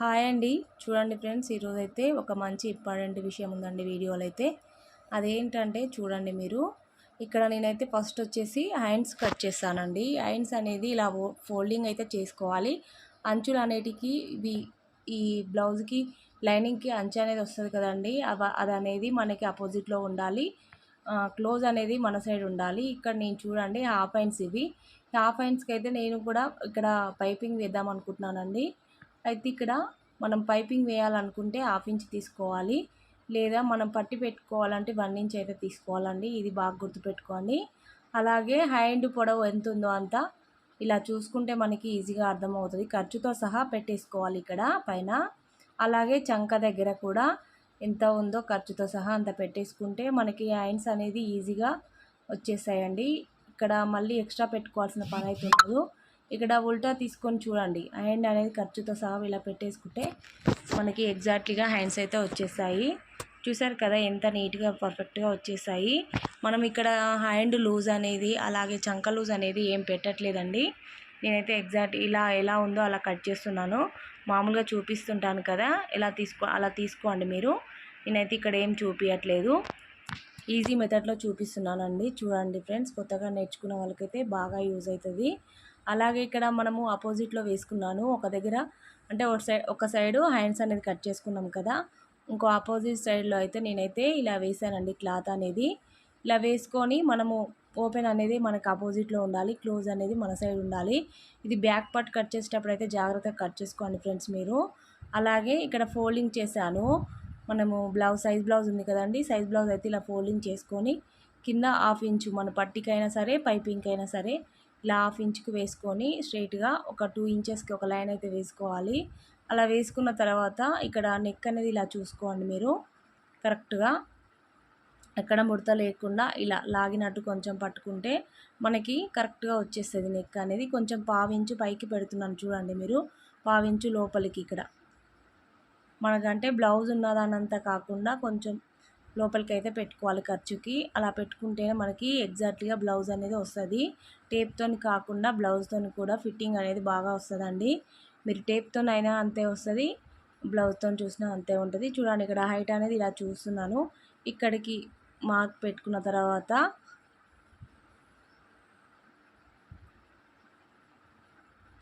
Hi అండి. చూడండి friends ఈరోజు అయితే ఒక మంచి ఇంపార్టెంట్ విషయం ఉందండి వీడియోలో అయితే అదేంటంటే చూడండి మీరు ఇక్కడ నేనైతే ఫస్ట్ వచ్చేసి హ్యాండ్స్ కట్ చేస్తానండి. హ్యాండ్స్ అనేది ఇలా ఫోల్డింగ్ అయితే చేసుకోవాలి. అంచులు అనేటికి ఇవి ఈ బ్లౌజ్కి లైనింగ్కి అంచు అనేది వస్తుంది కదండి. అవ అది అనేది మనకి అపోజిట్లో ఉండాలి. క్లోజ్ అనేది మన సైడ్ ఉండాలి. ఇక్కడ నేను చూడండి హాఫ్ హ్యాండ్స్ ఇవి. హాఫ్ హ్యాండ్స్కి అయితే నేను కూడా ఇక్కడ పైపింగ్ వేద్దాం అనుకుంటున్నానండి. అయితే ఇక్కడ మనం పైపింగ్ వేయాలనుకుంటే హాఫ్ ఇంచ్ తీసుకోవాలి. లేదా మనం పట్టి పెట్టుకోవాలంటే వన్ ఇంచ్ అయితే తీసుకోవాలండి. ఇది బాగా గుర్తుపెట్టుకోండి. అలాగే హ్యాండ్ పొడవు ఎంత ఉందో అంత ఇలా చూసుకుంటే మనకి ఈజీగా అర్థమవుతుంది. ఖర్చుతో సహా పెట్టేసుకోవాలి ఇక్కడ పైన. అలాగే చంక దగ్గర కూడా ఎంత ఉందో ఖర్చుతో సహా అంత పెట్టేసుకుంటే మనకి హ్యాండ్స్ అనేది ఈజీగా వచ్చేసాయండి ఇక్కడ మళ్ళీ ఎక్స్ట్రా పెట్టుకోవాల్సిన పని అయితే ఉండదు. ఇక్కడ ఉల్టా తీసుకొని చూడండి. హ్యాండ్ అనేది ఖర్చుతో సహా ఇలా పెట్టేసుకుంటే మనకి ఎగ్జాక్ట్లీగా హ్యాండ్స్ అయితే వచ్చేసాయి చూసారు కదా ఎంత నీట్గా పర్ఫెక్ట్గా వచ్చేసాయి మనం ఇక్కడ హ్యాండ్ లూజ్ అనేది అలాగే చంక లూజ్ అనేది ఏం పెట్టట్లేదండి. నేనైతే ఎగ్జాక్ట్ ఇలా ఎలా ఉందో అలా కట్ చేస్తున్నాను. మామూలుగా చూపిస్తుంటాను కదా ఎలా తీసుకో అలా తీసుకోండి మీరు. నేనైతే ఇక్కడ ఏం చూపించట్లేదు ఈజీ మెథడ్లో చూపిస్తున్నానండి. చూడండి ఫ్రెండ్స్ కొత్తగా నేర్చుకున్న వాళ్ళకైతే బాగా యూజ్ అవుతుంది. అలాగే ఇక్కడ మనము ఆపోజిట్లో వేసుకున్నాను. ఒక దగ్గర అంటే ఒక సైడ్ ఒక సైడ్ హ్యాండ్స్ అనేది కట్ చేసుకున్నాం కదా. ఇంకో ఆపోజిట్ సైడ్లో అయితే నేనైతే ఇలా వేసానండి క్లాత్ అనేది. ఇలా వేసుకొని మనము ఓపెన్ అనేది మనకు ఆపోజిట్లో ఉండాలి. క్లోజ్ అనేది మన సైడ్ ఉండాలి. ఇది బ్యాక్ పార్ట్ కట్ చేసేటప్పుడు అయితే జాగ్రత్తగా కట్ చేసుకోండి ఫ్రెండ్స్ మీరు. అలాగే ఇక్కడ ఫోల్డింగ్ చేశాను. మనము బ్లౌజ్ సైజ్ బ్లౌజ్ ఉంది కదండి. సైజ్ బ్లౌజ్ అయితే ఇలా ఫోల్డింగ్ చేసుకొని కింద హాఫ్ ఇంచు మన పట్టికైనా సరే పైపింగ్ అయినా సరే ఇలా హాఫ్ ఇంచ్కి వేసుకొని స్ట్రైట్గా ఒక టూ ఇంచెస్కి ఒక లైన్ అయితే వేసుకోవాలి. అలా వేసుకున్న తర్వాత ఇక్కడ నెక్ అనేది ఇలా చూసుకోండి మీరు. కరెక్ట్గా ఎక్కడ ముడత లేకుండా ఇలా లాగినట్టు కొంచెం పట్టుకుంటే మనకి కరెక్ట్గా వచ్చేస్తుంది నెక్ అనేది. కొంచెం పావించు పైకి పెడుతున్నాను చూడండి మీరు. పావించు లోపలికి ఇక్కడ. మనకంటే బ్లౌజ్ ఉన్నదానంతా కాకుండా కొంచెం లోపలికి అయితే పెట్టుకోవాలి ఖర్చుకి. అలా పెట్టుకుంటేనే మనకి ఎగ్జాక్ట్గా బ్లౌజ్ అనేది వస్తుంది. టేప్తో కాకుండా బ్లౌజ్తో కూడా ఫిట్టింగ్ అనేది బాగా వస్తుందండి. మీరు టేప్తోనైనా అంతే వస్తుంది బ్లౌజ్తో చూసినా అంతే ఉంటుంది. చూడండి ఇక్కడ హైట్ అనేది ఇలా చూస్తున్నాను. ఇక్కడికి మార్క్ పెట్టుకున్న తర్వాత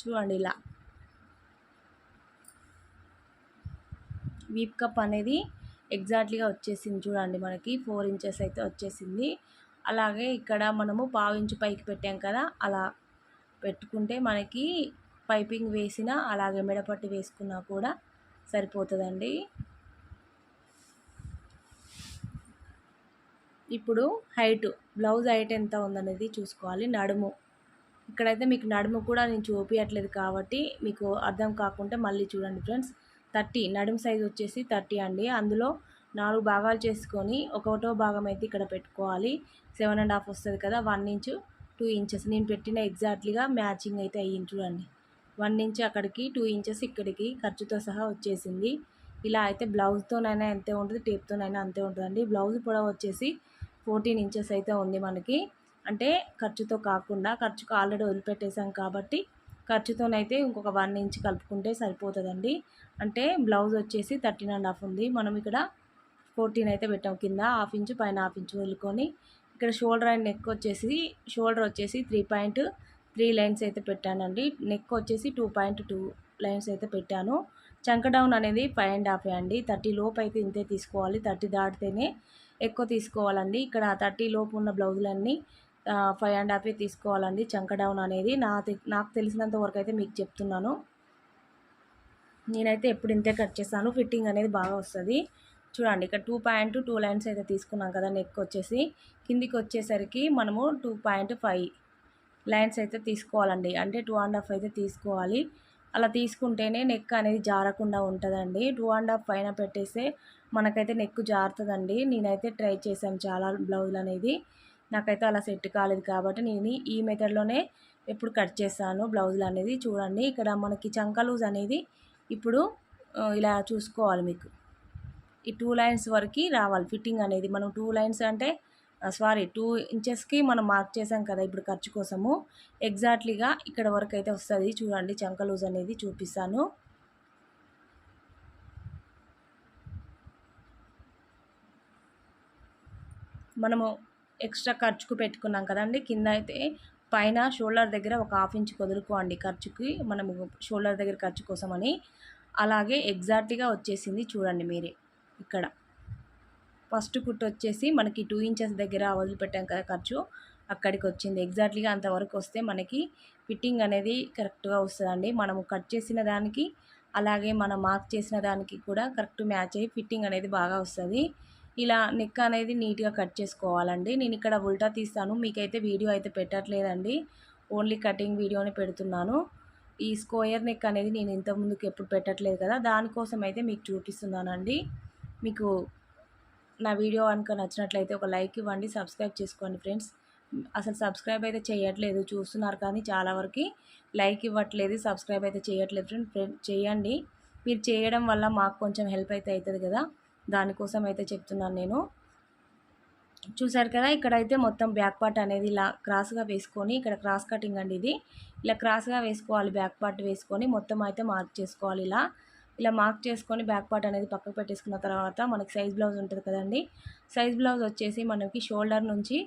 చూడండి ఇలా. వీప్ కప్ అనేది ఎగ్జాక్ట్లీగా వచ్చేసింది చూడండి మనకి. ఫోర్ ఇంచెస్ అయితే వచ్చేసింది. అలాగే ఇక్కడ మనము పావు ఇంచు పైకి పెట్టాం కదా అలా పెట్టుకుంటే మనకి పైపింగ్ వేసిన అలాగే మెడపట్టి వేసుకున్నా కూడా సరిపోతుందండి. ఇప్పుడు హైట్ బ్లౌజ్ హైట్ ఎంత ఉందనేది చూసుకోవాలి నడుము. ఇక్కడైతే మీకు నడుము కూడా నేను చూపించట్లేదు కాబట్టి మీకు అర్థం కాకుంటే మళ్ళీ చూడండి ఫ్రెండ్స్. థర్టీ నడుము సైజ్ వచ్చేసి థర్టీ అండి. అందులో నాలుగు భాగాలు చేసుకొని ఒకటో భాగం అయితే ఇక్కడ పెట్టుకోవాలి. సెవెన్ అండ్ హాఫ్ వస్తుంది కదా వన్ ఇంచు టూ ఇంచెస్. నేను పెట్టిన ఎగ్జాక్ట్లీగా మ్యాచింగ్ అయితే అయ్యింది చూడండి. వన్ ఇంచ్ అక్కడికి టూ ఇంచెస్ ఇక్కడికి ఖర్చుతో సహా వచ్చేసింది. ఇలా అయితే బ్లౌజ్తోనైనా ఎంతే ఉంటుంది టేప్తోనైనా అంతే ఉంటుందండి. బ్లౌజ్ పొడవు వచ్చేసి ఫోర్టీన్ ఇంచెస్ అయితే ఉంది మనకి. అంటే ఖర్చుతో కాకుండా ఖర్చుకు ఆల్రెడీ వదిలిపెట్టేసాం కాబట్టి ఖర్చుతోనైతే ఇంకొక వన్ ఇంచ్ కలుపుకుంటే సరిపోతుందండి. అంటే బ్లౌజ్ వచ్చేసి థర్టీన్ అండ్ హాఫ్ ఉంది. మనం ఇక్కడ ఫోర్టీన్ అయితే పెట్టాం. కింద హాఫ్ ఇంచు పైన హాఫ్ ఇంచు వదులుకొని ఇక్కడ షోల్డర్ అండ్ నెక్ వచ్చేసి షోల్డర్ వచ్చేసి త్రీ పాయింట్ త్రీ లైన్స్ అయితే పెట్టానండి. నెక్ వచ్చేసి టూ పాయింట్ టూ లైన్స్ అయితే పెట్టాను. చంక డౌన్ అనేది ఫైవ్ అండ్ హాఫ్ అండి. థర్టీ లోపు అయితే ఇంతే తీసుకోవాలి. థర్టీ దాటితేనే ఎక్కువ తీసుకోవాలండి. ఇక్కడ థర్టీ లోపు ఉన్న బ్లౌజులన్నీ ఫైవ్ అండ్ హాఫ్ తీసుకోవాలండి. చంక డౌన్ అనేది నా నాకు తెలిసినంత వరకు అయితే మీకు చెప్తున్నాను. నేనైతే ఎప్పుడు ఇంతే కట్ చేస్తాను. ఫిట్టింగ్ అనేది బాగా వస్తుంది. చూడండి ఇక్కడ టూ పాయింట్ టూ లైన్స్ అయితే తీసుకున్నాం కదా నెక్ వచ్చేసి. కిందికి వచ్చేసరికి మనము టూ పాయింట్ ఫైవ్ లైన్స్ అయితే తీసుకోవాలండి. అంటే టూ అండ్ హాఫ్ అయితే తీసుకోవాలి. అలా తీసుకుంటేనే నెక్ అనేది జారకుండా ఉంటుందండి. టూ అండ్ హాఫ్ పైన పెట్టేస్తే మనకైతే నెక్ జారుతుందండి. నేనైతే ట్రై చేశాను చాలా బ్లౌజులు అనేది నాకైతే అలా సెట్ కాలేదు కాబట్టి నేను ఈ మెథడ్లోనే ఎప్పుడు కట్ చేస్తాను బ్లౌజులు అనేది చూడండి. ఇక్కడ మనకి చంక లూజ్ అనేది ఇప్పుడు ఇలా చూసుకోవాలి మీకు. ఈ టూ లైన్స్ వరకు రావాలి. ఫిట్టింగ్ అనేది మనం టూ లైన్స్ అంటే సారీ టూ ఇంచెస్కి మనం మార్క్ చేసాం కదా ఇప్పుడు ఖర్చు కోసము. ఎగ్జాక్ట్లీగా ఇక్కడ వరకు అయితే వస్తుంది. చూడండి చంక లూజ్ అనేది చూపిస్తాను. మనము ఎక్స్ట్రా ఖర్చుకు పెట్టుకున్నాం కదండి. కింద అయితే పైన షోల్డర్ దగ్గర ఒక హాఫ్ ఇంచ్ వదులుకోండి ఖర్చుకి. మనం షోల్డర్ దగ్గర ఖర్చు కోసమని. అలాగే ఎగ్జాక్ట్గా వచ్చేసింది చూడండి మీరే. ఇక్కడ ఫస్ట్ కుట్టు వచ్చేసి మనకి టూ ఇంచెస్ దగ్గర వదిలిపెట్టాం కదా ఖర్చు. అక్కడికి వచ్చింది. ఎగ్జాక్ట్లీగా అంతవరకు వస్తే మనకి ఫిట్టింగ్ అనేది కరెక్ట్గా వస్తుందండి. మనము కట్ చేసిన దానికి అలాగే మనం మార్క్ చేసిన దానికి కూడా కరెక్ట్ మ్యాచ్ అయ్యి ఫిట్టింగ్ అనేది బాగా వస్తుంది. ఇలా నెక్ అనేది నీట్గా కట్ చేసుకోవాలండి. నేను ఇక్కడ ఉల్టా తీస్తాను. మీకైతే వీడియో అయితే పెట్టట్లేదండి. ఓన్లీ కటింగ్ వీడియోని పెడుతున్నాను. ఈ స్క్వేర్ నెక్ అనేది నేను ఇంతకుముందుకు ఎప్పుడు పెట్టట్లేదు కదా దానికోసం అయితే మీకు చూపిస్తున్నానండి. మీకు నా వీడియో కనుక నచ్చినట్లయితే ఒక లైక్ ఇవ్వండి సబ్స్క్రైబ్ చేసుకోండి ఫ్రెండ్స్. అసలు సబ్స్క్రైబ్ అయితే చేయట్లేదు చూస్తున్నారు కానీ చాలా వరకు లైక్ ఇవ్వట్లేదు సబ్స్క్రైబ్ అయితే చేయట్లేదు ఫ్రెండ్ ఫ్రెండ్ చేయండి. మీరు చేయడం వల్ల మాకు కొంచెం హెల్ప్ అయితే అవుతుంది కదా. దానికోసం అయితే చెప్తున్నాను నేను. చూసారు కదా ఇక్కడైతే మొత్తం బ్యాక్ పార్ట్ అనేది ఇలా క్రాస్గా వేసుకొని ఇక్కడ క్రాస్ కటింగ్ అండి ఇది. ఇలా క్రాస్గా వేసుకోవాలి బ్యాక్ పార్ట్ వేసుకొని మొత్తం అయితే మార్క్ చేసుకోవాలి ఇలా. ఇలా మార్క్ చేసుకొని బ్యాక్ పార్ట్ అనేది పక్కకు పెట్టేసుకున్న తర్వాత మనకి సైజ్ బ్లౌజ్ ఉంటుంది కదండి. సైజ్ బ్లౌజ్ వచ్చేసి మనకి షోల్డర్ నుంచి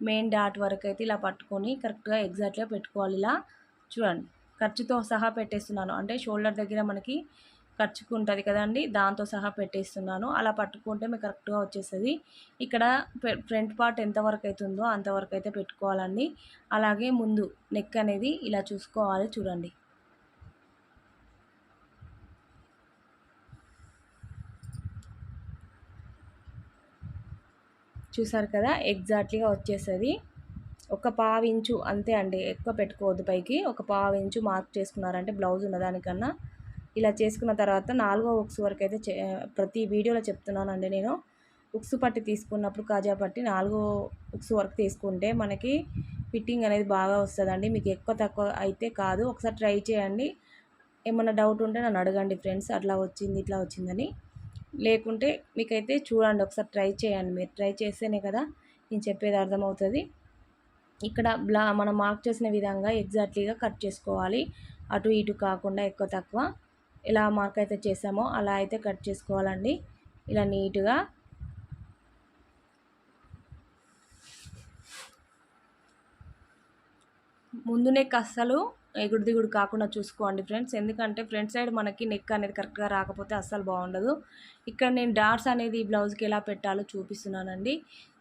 మెయిన్ డాట్ వరకు అయితే ఇలా పట్టుకొని కరెక్ట్గా ఎగ్జాక్ట్గా పెట్టుకోవాలి ఇలా. చూడండి ఖర్చుతో సహా పెట్టేస్తున్నాను. అంటే షోల్డర్ దగ్గర మనకి ఖర్చుకు ఉంటుంది కదండి. దాంతో సహా పెట్టేస్తున్నాను. అలా పట్టుకుంటే మీకు కరెక్ట్గా వచ్చేస్తుంది. ఇక్కడ ఫ్రంట్ పార్ట్ ఎంతవరకు అవుతుందో అంతవరకు అయితే పెట్టుకోవాలండి. అలాగే ముందు నెక్ అనేది ఇలా చూసుకోవాలి చూడండి. చూసారు కదా? ఎగ్జాక్ట్లీగా వచ్చేస్తుంది. ఒక పావు ఇంచు అంతే అండి. ఎక్కువ పెట్టుకోవద్దు పైకి. ఒక పావు ఇంచు మార్క్ చేసుకున్నారంటే బ్లౌజ్ ఉన్నదానికన్నా ఇలా చేసుకున్న తర్వాత నాలుగో ఉక్స్ వరకు అయితే ప్రతి వీడియోలో చెప్తున్నానండి నేను. ఉక్స్ పట్టి తీసుకున్నప్పుడు కాజా పట్టి నాలుగో ఉక్స్ వరకు తీసుకుంటే మనకి ఫిట్టింగ్ అనేది బాగా వస్తుందండి. మీకు ఎక్కువ తక్కువ అయితే కాదు. ఒకసారి ట్రై చేయండి. ఏమన్నా డౌట్ ఉంటే నన్ను అడగండి ఫ్రెండ్స్. అట్లా వచ్చింది ఇట్లా వచ్చిందని. లేకుంటే మీకైతే చూడండి. ఒకసారి ట్రై చేయండి. మీరు ట్రై చేస్తేనే కదా నేను చెప్పేది అర్థమవుతుంది. ఇక్కడ బ్లా మనం మార్క్ చేసిన విధంగా ఎగ్జాక్ట్లీగా కట్ చేసుకోవాలి. అటు ఇటు కాకుండా ఎక్కువ తక్కువ. ఎలా మార్క్ అయితే చేసామో అలా అయితే కట్ చేసుకోవాలండి. ఇలా నీట్గా. ముందు నెక్ అస్సలు ఎగుడు దిగుడు కాకుండా చూసుకోండి ఫ్రెండ్స్. ఎందుకంటే ఫ్రంట్ సైడ్ మనకి నెక్ అనేది కరెక్ట్గా రాకపోతే అస్సలు బాగుండదు. ఇక్కడ నేను డాట్స్ అనేది ఈ బ్లౌజ్కి ఎలా పెట్టాలో చూపిస్తున్నానండి.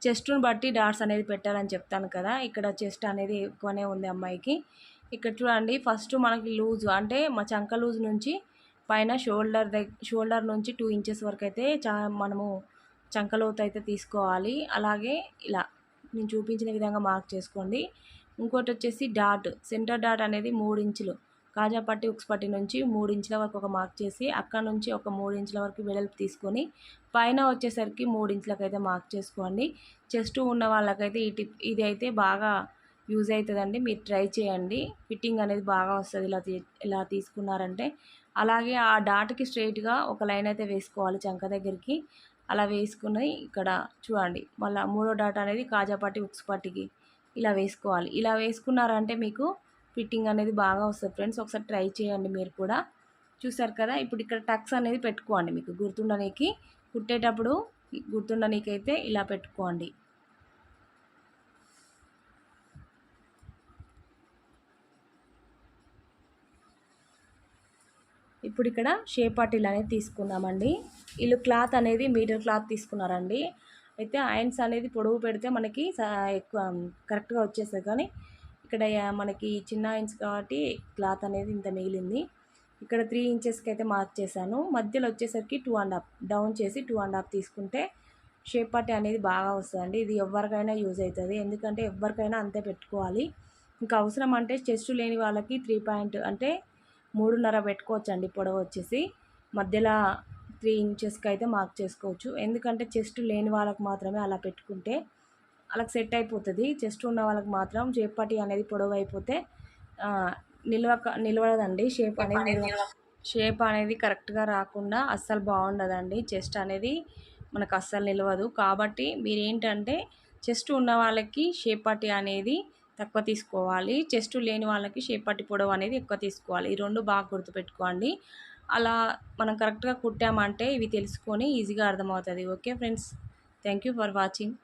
చెస్ట్ను బట్టి డాట్స్ అనేది పెట్టాలని చెప్తాను కదా. ఇక్కడ చెస్ట్ అనేది ఎక్కువనే ఉంది అమ్మాయికి. ఇక్కడ చూడండి ఫస్ట్ మనకి లూజ్ అంటే మా చంక లూజ్ నుంచి పైన షోల్డర్ దగ్గ షోల్డర్ నుంచి టూ ఇంచెస్ వరకు అయితే చా మనము చంకలోతు అయితే తీసుకోవాలి. అలాగే ఇలా నేను చూపించిన విధంగా మార్క్ చేసుకోండి. ఇంకోటి వచ్చేసి డాట్. సెంటర్ డాట్ అనేది మూడు ఇంచులు. కాజాపట్టి ఉక్స్పట్టి ఉక్స్ నుంచి మూడు ఇంచుల వరకు ఒక మార్క్ చేసి అక్కడ నుంచి ఒక మూడు ఇంచుల వరకు వెడల్పు తీసుకొని పైన వచ్చేసరికి మూడు ఇంచులకు అయితే మార్క్ చేసుకోండి. చెస్ట్ ఉన్న వాళ్ళకైతే ఈ టిప్ ఇది అయితే బాగా యూజ్ అవుతుందండి. మీరు ట్రై చేయండి. ఫిట్టింగ్ అనేది బాగా వస్తుంది. ఇలా ఇలా తీసుకున్నారంటే. అలాగే ఆ డాట్కి స్ట్రైట్గా ఒక లైన్ అయితే వేసుకోవాలి చంక దగ్గరికి. అలా వేసుకుని ఇక్కడ చూడండి. మళ్ళీ మూడో డాట్ అనేది కాజాపట్టి ఉక్స్ పట్టికి ఇలా వేసుకోవాలి. ఇలా వేసుకున్నారంటే మీకు ఫిట్టింగ్ అనేది బాగా వస్తుంది. ఫ్రెండ్స్ ఒకసారి ట్రై చేయండి మీరు కూడా. చూసారు కదా? ఇప్పుడు ఇక్కడ టక్స్ అనేది పెట్టుకోండి మీకు. గుర్తుండనీకి కుట్టేటప్పుడు గుర్తుండనీకైతే ఇలా పెట్టుకోండి. ఇప్పుడు ఇక్కడ షేప్ పార్టీలు అనేది తీసుకుందామండి. వీళ్ళు క్లాత్ అనేది మీటర్ క్లాత్ తీసుకున్నారండి. అయితే ఐన్స్ అనేది పొడవు పెడితే మనకి ఎక్కువ కరెక్ట్గా వచ్చేస్తుంది. కానీ ఇక్కడ మనకి చిన్న ఐన్స్ కాబట్టి క్లాత్ అనేది ఇంత మిగిలింది. ఇక్కడ త్రీ ఇంచెస్కి అయితే మార్క్ చేశాను. మధ్యలో వచ్చేసరికి టూ అండ్ హాఫ్ డౌన్ చేసి టూ అండ్ హాఫ్ తీసుకుంటే షేప్ పార్టీ అనేది బాగా వస్తుందండి. ఇది ఎవరికైనా యూజ్ అవుతుంది. ఎందుకంటే ఎవరికైనా అంతే పెట్టుకోవాలి. ఇంకా అవసరం అంటే చెస్ట్ లేని వాళ్ళకి త్రీ పాయింట్ అంటే మూడున్నర పెట్టుకోవచ్చు అండి పొడవు వచ్చేసి. మధ్యలో త్రీ ఇంచెస్కి అయితే మార్క్ చేసుకోవచ్చు. ఎందుకంటే చెస్ట్ లేని వాళ్ళకి మాత్రమే అలా పెట్టుకుంటే వాళ్ళకి సెట్ అయిపోతుంది. చెస్ట్ ఉన్న వాళ్ళకి మాత్రం చేపటి అనేది పొడవు అయిపోతే నిల్వ నిలవదండి. షేప్ అనేది షేప్ అనేది కరెక్ట్గా రాకుండా అస్సలు బాగుండదండి. చెస్ట్ అనేది మనకు అస్సలు నిలవదు. కాబట్టి మీరు ఏంటంటే చెస్ట్ ఉన్న వాళ్ళకి షేప్ పట్టి అనేది తక్కువ తీసుకోవాలి. చెస్ట్ లేని వాళ్ళకి షేప్ పట్టి పొడవు అనేది ఎక్కువ తీసుకోవాలి. ఈ రెండు బాగా గుర్తుపెట్టుకోండి. అలా మనం కరెక్ట్గా కుట్టామంటే ఇవి తెలుసుకొని ఈజీగా అర్థమవుతుంది. Okay friends thank you for watching.